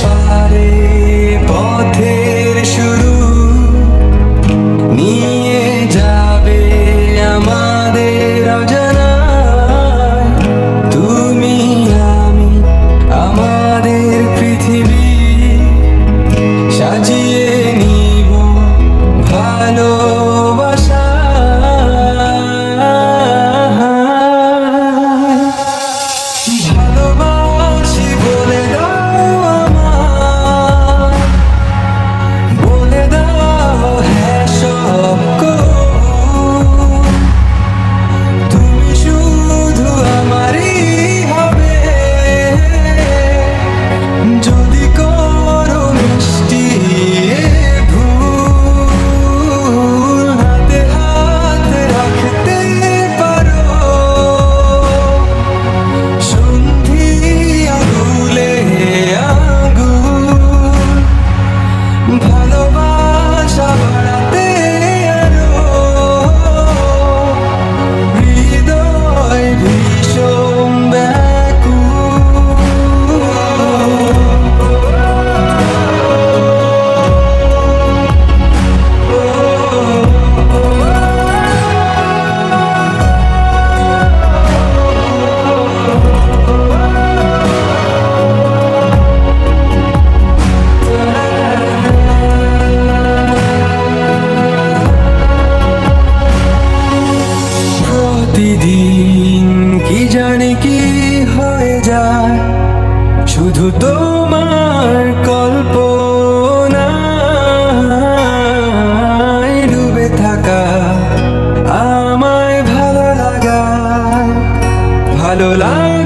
পারে পথে শুধু তোমার কল্প ডুবে থাকা আমায় ভালো লাগা ভালো লাগা।